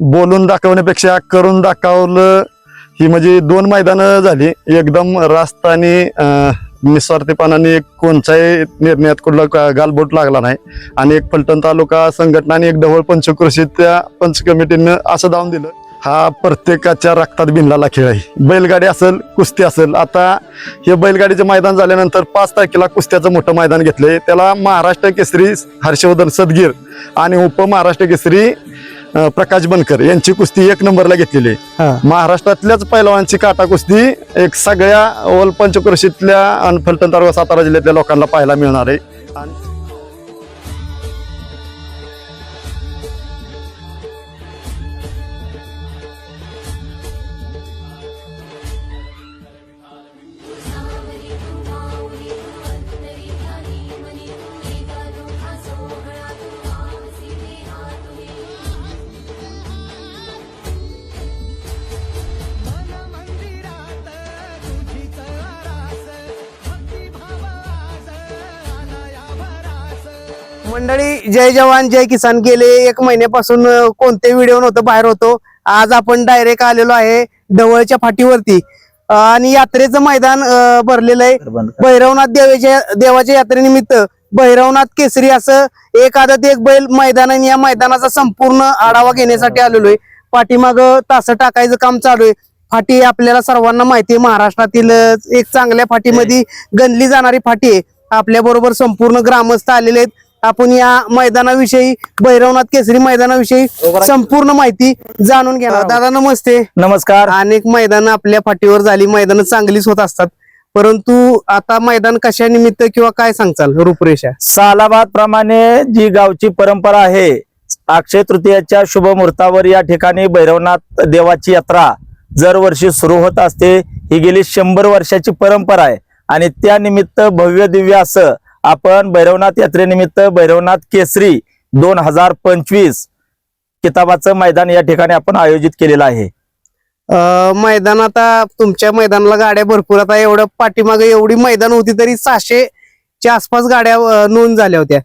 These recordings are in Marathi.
बोलून दाखवण्यापेक्षा करून दाखवलं ही म्हणजे दोन मैदानं झाली. एकदम रास्त आणि निस्वार्थीपणाने एक कोणत्याही निर्णयात कुठला का- गालबोट लागला नाही. आणि एक फलटण तालुका संघटना आणि एक ढवळ पंचकृषी त्या पंच कमिटीनं असं धावून दिलं. हा प्रत्येकाच्या रक्तात बिनलाला खेळ आहे. बैलगाडी असेल कुस्ती असेल आता हे बैलगाडीचं मैदान झाल्यानंतर पाच तारखेला कुस्त्याचं मोठं मैदान घेतलंय. त्याला महाराष्ट्र केसरी हर्षवर्धन सदगीर आणि उपमहाराष्ट्र केसरी प्रकाश बनकर यांची कुस्ती एक नंबरला घेतलेली आहे. महाराष्ट्रातल्याच पैलवानची काटा कुस्ती एक सगळ्या ओल पंचकृषीतल्या आणि फलटण तालुका सातारा जिल्ह्यातल्या लोकांना पाहायला मिळणार आहे मंडळी जय जवान जय किसान गेले. एक महिन्यापासून कोणते व्हिडिओ नव्हतं बाहेर होतो. आज आपण डायरेक्ट आलेलो आहे ढवळच्या फाटीवरती. आणि यात्रेचं मैदान भरलेलं आहे. भैरवनाथ देवाच्या देवाच्या यात्रेनिमित्त भैरवनाथ केसरी असं एक आदत एक बैल मैदान आणि या मैदानाचा संपूर्ण आढावा घेण्यासाठी आलेलो आहे. पाठीमाग तास टाकायचं काम चालू आहे. फाटी आपल्याला सर्वांना माहिती आहे. महाराष्ट्रातील एक चांगल्या फाटीमध्ये गणली जाणारी फाटी आहे. आपल्या बरोबर संपूर्ण ग्रामस्थ आलेले आहेत. आपण या मैदानाविषयी भैरवनाथ केसरी मैदानाविषयी संपूर्ण माहिती जाणून घेणार दादा नमस्ते. नमस्कार. अनेक मैदान आपल्या फाटीवर झाली मैदान चांगलीच होत असतात. परंतु आता मैदान कशा निमित्त किंवा काय सांगचाल रूपरेषा? सालाबाद प्रमाणे जी गावची परंपरा आहे अक्षय तृतीयाच्या शुभ मुहूर्तावर या ठिकाणी भैरवनाथ देवाची यात्रा दरवर्षी सुरू होत असते. ही गेली शंभर वर्षाची परंपरा आहे. आणि त्या निमित्त भव्य दिव्य असं आपण भैरवनाथ यात्रेनिमित्त भैरवनाथ केसरी दोन हजार पंचवीस किताबाचं मैदान या ठिकाणी आपण आयोजित केलेलं आहे. मैदान आता तुमच्या मैदानाला गाड्या भरपूर आता एवढं पाठीमागे एवढी मैदान होती तरी सहाशेच्या आसपास गाड्या नोंद झाल्या होत्या.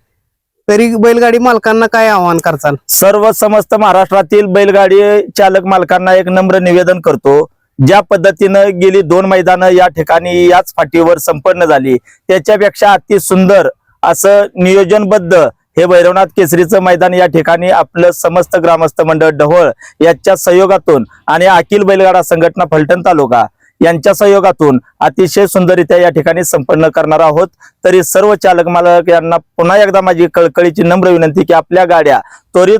तरी बैलगाडी मालकांना काय आव्हान करचाल सर्व समस्त महाराष्ट्रातील बैलगाडी चालक मालकांना एक नम्र निवेदन करतो. ज्या पद्धतीनं गेली दोन मैदानं या ठिकाणी याच फाटीवर संपन्न झाली त्याच्यापेक्षा अति सुंदर असं नियोजनबद्ध हे भैरवनाथ केसरीचं मैदान या ठिकाणी आपलं समस्त ग्रामस्थ मंडळ ढवळ याच्या सहयोगातून आणि अखिल बैलगाडा संघटना फलटण तालुका यांच्या सहयोगातून अतिशय सुंदररित्या या ठिकाणी संपन्न करणार आहोत. तरी सर्व चालक मालक यांना पुन्हा एकदा माझी कळकळीची नम्र विनंती की आपल्या गाड्या त्वरित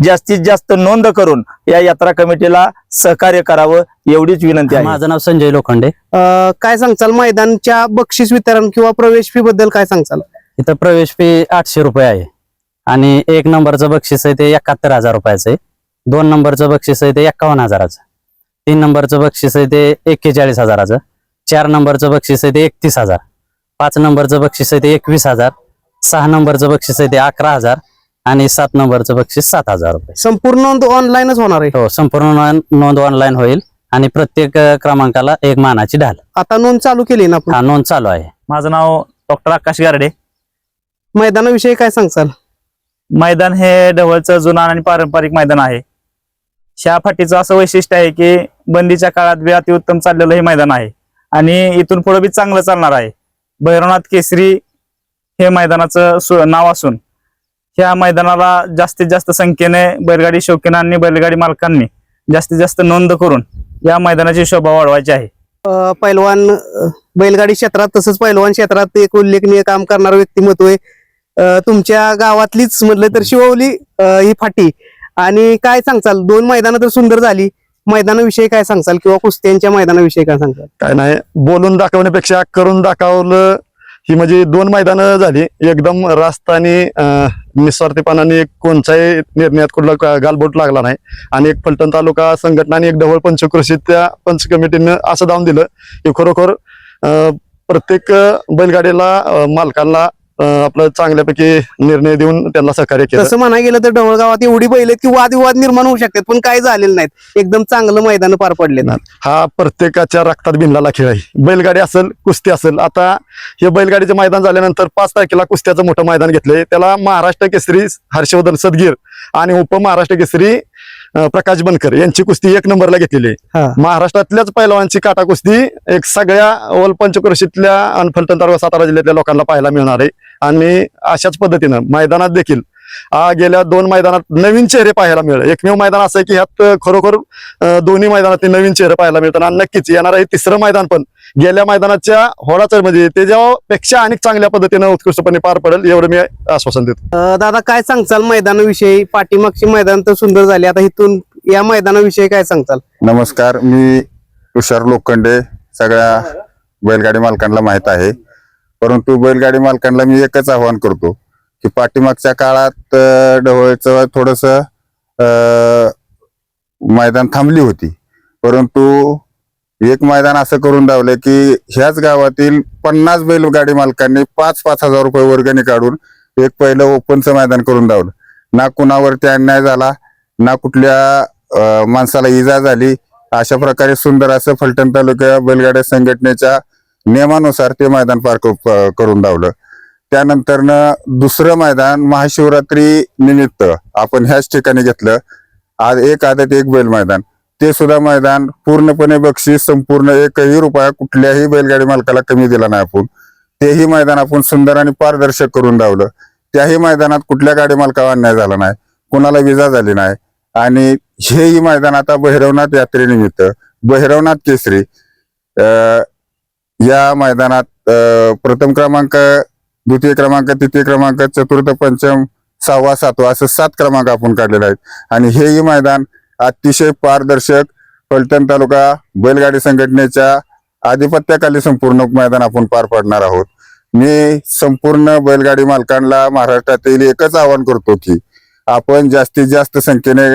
जास्तीत जास्त नोंद करून या यात्रा कमिटीला सहकार्य करावं एवढीच विनंती आहे. माझं नाव संजय लोखंडे. काय सांगचाल? मैदानच्या बक्षीस वितरण किंवा प्रवेश फी बद्दल काय सांगचाल? इथं प्रवेश फी आठशे रुपये आहे. आणि एक नंबरचं बक्षीस आहे ते एकाहत्तर हजार रुपयाचं आहे. दोन नंबरचं बक्षीस आहे ते एकावन्न हजाराचं तीन नंबरचं बक्षीस आहे ते एक्केचाळीस हजाराचं चार नंबरचं बक्षीस आहे ते एकतीस हजार पाच नंबरचं बक्षीस आहे ते एकवीस हजार सहा नंबरचं बक्षीस आहे ते अकरा हजार आणि सात नंबरचं बक्षीस सात हजार रुपये. संपूर्ण नोंद ऑनलाईनच होणार आहे. हो संपूर्ण नोंद- नोंद ऑनलाईन होईल आणि प्रत्येक अं, क्रमांकाला एक मानाची ढाल. आता नोंद चालू केली ना आपण? हा नोंद चालू आहे. माझं नाव डॉक्टर आकाश गारडे. मैदानाविषयी काय सांगचाल मैदान हे ढवळचं जुना आणि पारंपरिक मैदान आहे. ह्या फाटीचं असं वैशिष्ट्य आहे की बंदीच्या काळात बी अतिउत्तम चाललेलं हे मैदान आहे. आणि इथून पुढे बी चांगलं चालणार आहे. भैरवनाथ केसरी हे मैदानाचं सु- नाव असून. ह्या मैदानाला जास्तीत जास्त संख्येने बैलगाडी शौकीनांनी बैलगाडी मालकांनी जास्तीत जास्त नोंद करून या मैदानाची शोभा वाढवायची आहे. अं, पैलवान बैलगाडी क्षेत्रात तसंच पैलवान क्षेत्रात एक उल्लेखनीय काम करणारं व्यक्तिमत्व आहे. अं, तुमच्या गावातलीच म्हटलं तर शिववली अं, ही फाटी. आणि काय सांगचाल दोन मैदानं तर सुंदर झाली. मैदानाविषयी काय सांगचाल किंवा कुस्त्यांच्या मैदानाविषयी काय सांगचाल काय नाही बोलून दाखवण्यापेक्षा करून दाखवलं ही म्हणजे दोन मैदानं झाली. एकदम रास्त आणि अं, निस्वार्थीपणाने कोणत्याही निर्णयात कुठला का- गालबोट लागला नाही. आणि एक फलटण तालुका संघटना आणि एक ढवळ पंचकृषी त्या पंच कमिटीनं असं दावून दिलं की खरोखर प्रत्येक बैलगाडीला मालकांना आपलं चांगल्यापैकी निर्णय देऊन त्यांना सहकार्य केलं. तसं म्हणाय गेलं तर ढवळ गावात एवढी बैल की वादविवाद निर्माण होऊ शकतात पण काही झालेलं नाहीत. एकदम चांगलं मैदान पार पडले हा प्रत्येकाच्या रक्तात भिनलेला खेळ आहे. बैलगाडी असेल कुस्ती असेल आता हे बैलगाडीचं मैदान झाल्यानंतर पाच तारखेला कुस्त्याचं मोठं मैदान घेतलंय. त्याला महाराष्ट्र केसरी हर्षवर्धन सदगीर आणि उपमहाराष्ट्र केसरी अं, प्रकाश बनकर यांची कुस्ती एक नंबरला घेतलेली आहे. महाराष्ट्रातल्याच पैलवानची काटा कुस्ती एक सगळ्या ओल पंचक्रोशीतल्या आणि फलटण तालुका सातारा जिल्ह्यातल्या लोकांना पाहायला मिळणार आहे आणि अशाच पद्धतीनं मैदानात देखील गेल्या दोन मैदानात नवीन चेहरे पाहायला मिळाले. एकमेव मैदान असं आहे की ह्यात खरोखर दोन्ही मैदानात नवीन चेहरे पाहायला मिळतात. आणि नक्कीच येणार आहे तिसरं मैदान पण गेल्या मैदानाच्या होळाचं म्हणजे त्याच्यापेक्षा अनेक चांगल्या पद्धतीनं उत्कृष्टपणे पार पडेल एवढं मी आश्वासन देतो. दादा काय सांगचाल मैदानाविषयी? पाठीमागची मैदान तर सुंदर झाली. आता इथून या मैदानाविषयी काय सांगचाल नमस्कार मी तुषार लोखंडे सगळ्या बैलगाडी मालकांना माहीत आहे. परंतु बैलगाडी मालकांना मी एकच आवाहन करतो की पाठीमागच्या काळात अं, ढवळचं थोडस मैदान थांबली होती. परंतु एक मैदान असं करून दावलं की ह्याच गावातील पन्नास बैलगाडी मालकांनी पाच पाच हजार रुपये वर्गणी काढून एक पहिलं ओपनचं मैदान करून धावलं. ना कुणावरती अन्याय झाला ना कुठल्या माणसाला इजा झाली अशा प्रकारे सुंदर असं फलटण तालुक्या बैलगाड्या संघटनेच्या नियमानुसार ते मैदान पार करून धावलं. त्यानंतरनं दुसरं मैदान महाशिवरात्री निमित्त आपण ह्याच ठिकाणी घेतलं. आज एक आदत एक बैल मैदान. ते सुद्धा मैदान पूर्णपणे बक्षीस संपूर्ण एकही रुपया कुठल्याही बैलगाडी मालकाला कमी दिला नाही आपण. तेही मैदान आपण सुंदर आणि पारदर्शक करून धावलं. त्याही मैदानात कुठल्या गाडी मालकाला अन्याय झाला नाही. कुणाला विजा झाली नाही. आणि हेही मैदान आता भैरवनाथ यात्रेनिमित्त भैरवनाथ केसरी या मैदानात प्रथम क्रमांक द्वितीय क्रमांक तृतीय क्रमांक चतुर्थ पंचम सहावा सातवा असं सात क्रमांक आपण काढलेले आहेत. आणि हेही मैदान अतिशय पारदर्शक फलटण तालुका बैलगाडी संघटनेच्या आधिपत्याखाली संपूर्ण मैदान आपण पार पाडणार आहोत. मी संपूर्ण बैलगाडी मालकांना महाराष्ट्रातील एकच आवाहन करतो की आपण जास्तीत जास्त संख्येने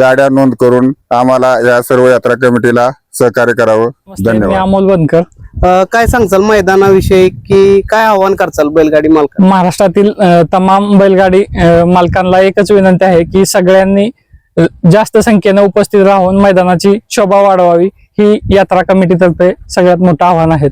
गाड्या नोंद करून आम्हाला या सर्व यात्रा कमिटीला सहकार्य करावं. मी धन्यवाद. अमोल बनकर. अं, काय सांगचाल मैदानाविषयी की काय आव्हान करचाल बैलगाडी मालक महाराष्ट्रातील अ, तमाम बैलगाडी अ, मालकांना एकच विनंती आहे की सगळ्यांनी अ, जास्त संख्येने उपस्थित राहून मैदानाची शोभा वाढवावी. ही यात्रा कमिटीतर्फे सगळ्यात मोठं आव्हान आहे.